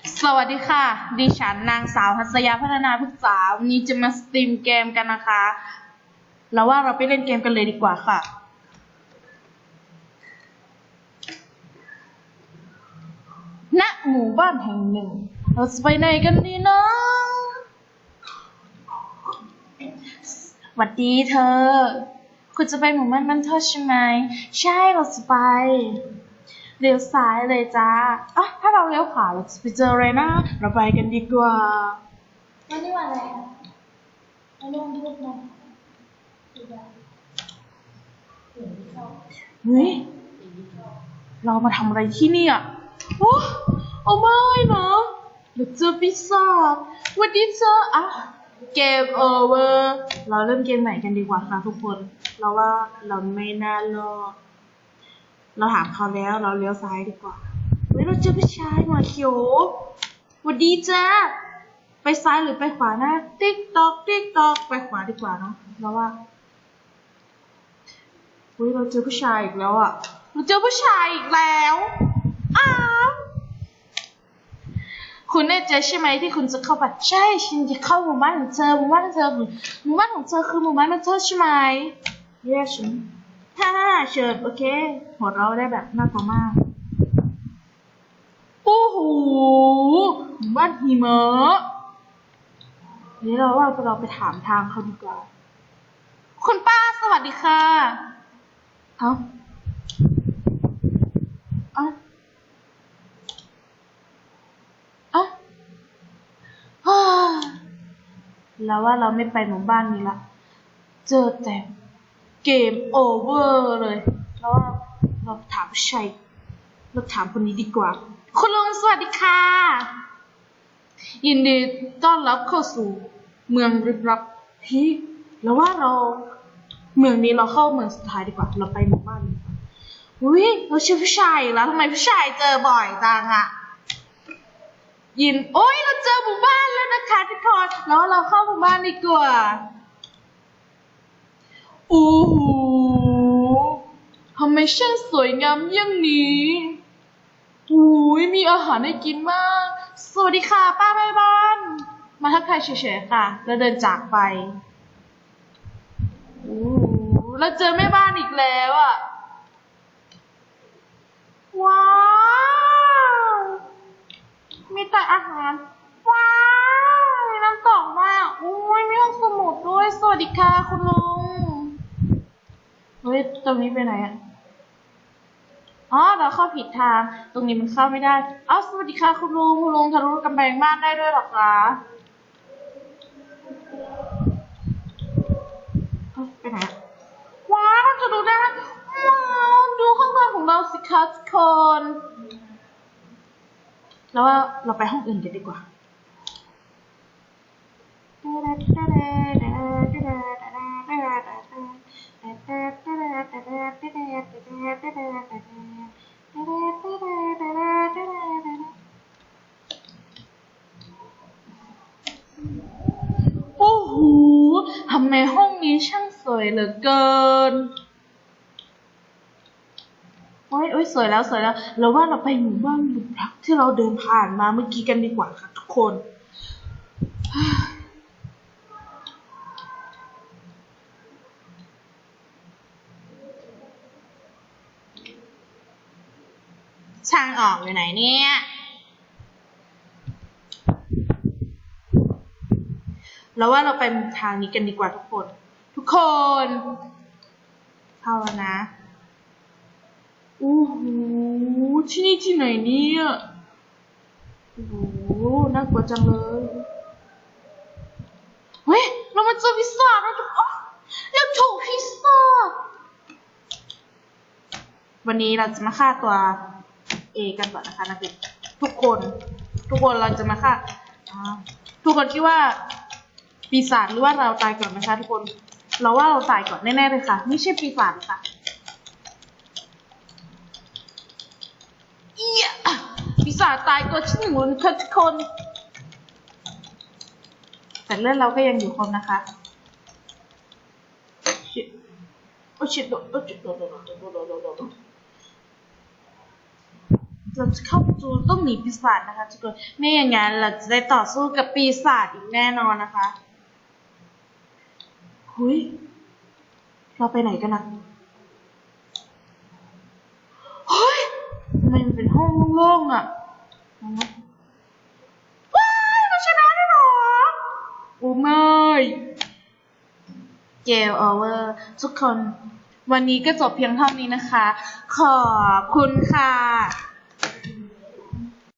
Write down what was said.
สวัสดีค่ะ ดิฉันนางสาวหัสยาพัฒนาพึกษาวันนี้จะมาสตรีมเกมกันนะคะเราว่าเราไปเล่นเกมกันเลยดีกว่าค่ะ ณ หมู่บ้านแห่งหนึ่ง เราจะไปไหนกันดีนะสวัสดีเธอ คุณจะไปหมู่บ้านมันเทอใช่ไหม ใช่เราจะไป เลี้ยวซ้ายเลยจ้าอะถ้าเราเลี้ยวขวาเราจะไปเจออะไรนะ เราไปกันดีกว่าวันนี้วันอะไรอะวันนี้วันพุธนะดูแบบตื่นที่ชอบเฮ้ยเรามาทำอะไรที่นี่อะโอ้เอาไม่นะเราเจอปีศาจวันนี้เจออะเกมโอเวอร์ เราเริ่มเกมใหม่กันดีกว่าค่ะทุกคน เราว่าเราไม่น่ารอด เราถามเขาแล้วเราเลี้ยวซ้ายดีกว่าเฮ้ยเราเจอผู้ชายหัวเขียวสวัสดีจ้าไปซ้ายหรือไปขวานะ ติ๊กตอกติ๊กตอกไปขวาดีกว่าเนาะเราว่าเฮ้ยเราเจอผู้ชายอีกแล้วอะเราเจอผู้ชายอีกแล้วอ้าวคุณแน่ใจใช่ไหมที่คุณจะเข้าไปใช่ฉันจะเข้าหมู่บ้านของเธอหมู่บ้านของเธอคือหมู่บ้านของเธอคือหมู่บ้านของเธอใช่ไหมเรียกฉัน ฮ่าฮ่าเชิญโอเค หัวเราะได้แบบน่ากลัวมากโอ้โหหมู่บ้านหิมะเดี๋ยวเราว่าเราไปถามทางเขาดีกว่า คุณป้าสวัสดีค่ะเอ้าเอ้าเอ้าฮ่าแล้วว่าเราไม่ไปหมู่บ้านนี้ละ เจอแต่ เกมโอเวอร์เลย แล้วเราถามผู้ชายเราถามคนนี้ดีกว่า คุณลุงสวัสดีค่ะ ยินดีต้อนรับเข้าสู่เมืองริบรับพี่แล้วว่าเราเมืองนี้เราเข้าเมืองสุดท้ายดีกว่า เราไปหมู่บ้านอุ้ยเราเชื่อผู้ชายแล้วทำไมผู้ชายเจอบ่อยจังอะยิน โอ้ยเราเจอหมู่บ้านแล้วนะคะทุกคนแล้วเราเข้าหมู่บ้านดีกว่า โอ้โหทำไมช่างสวยงามอย่างนี้อุ้ยมีอาหารให้กินมาก สวัสดีค่ะ ป้าแม่บ้าน มาทักทายเฉยๆค่ะ แล้วเดินจากไปโอ้แล้วเจอแม่บ้านอีกแล้วอะ ว้าว มีแต่อาหาร ว้าว มีน้ำตกมากอุ้ยมีห้องสมุดด้วย สวัสดีค่ะคุณลุง ยตรงนี้ไปไหนอะอ๋อเราเข้าผิดทาง ตรงนี้มันเข้าไม่ได้อ้าวสวัสดีค่ะคุณลุงคุณลุงทะลุกำแพงบ้านได้ด้วยหรอคะไปไหนว้าวเราจะดูได้ว้าวดูข้างบนของเราสิคะทุกคน แล้วว่าเราไปห้องอื่นกันดีกว่า วยเหลือเกินโอ้ยโอ้ยสวยแล้วสวยแล้ว เราว่าเราไปหมู่บ้านหลุมรักที่เราเดินผ่านมาเมื่อกี้กันดีกว่าค่ะทุกคน ช่างออกอยู่ไหนเนี่ยเราว่าเราไปทางนี้กันดีกว่าทุกคน คนเข้าแล้วนะโอ้โหที่นี่ที่ไหนเนี่ยโอ้โหน่ากลัวจังเลยเฮ้ยเรามาเจอพิซซ่าแล้วทุกคนแล้วถูกพิซซ่าวันนี้เราจะมาฆ่าตัวเอกันก่อนนะคะนักเรียนทุกคน ทุกคนเราจะมาฆ่าอ่าทุกคนคิดว่าปีศาจหรือว่าเราตายก่อนไหมคะทุกคน เราว่าเราตายก่อนแน่ๆเลยค่ะไม่ใช่ปีศาจค่ะเอี้ยปีศาจตายตัวที่หนึ่งนลยทุกคนแต่เลือดเราก็ยังอยู่ครบนะคะชิดโอ้ชิดโดดโอ้ชิดโดดโดดโดดโดดโดดเราจะเข้าประตูต้องหนีปีศาจนะคะทุกคนไม่อย่างนั้นเราจะได้ต่อสู้กับปีศาจอีกแน่นอนนะคะ หุยเราไปไหนกันนะเฮ้ยทำไมมันเป็นห้องโล่งๆอะว้ายเราชนะได้เหรอโอ้ไม่เกมโอเวอร์ทุกคน วันนี้ก็จบเพียงเท่านี้นะคะ ขอบคุณค่ะ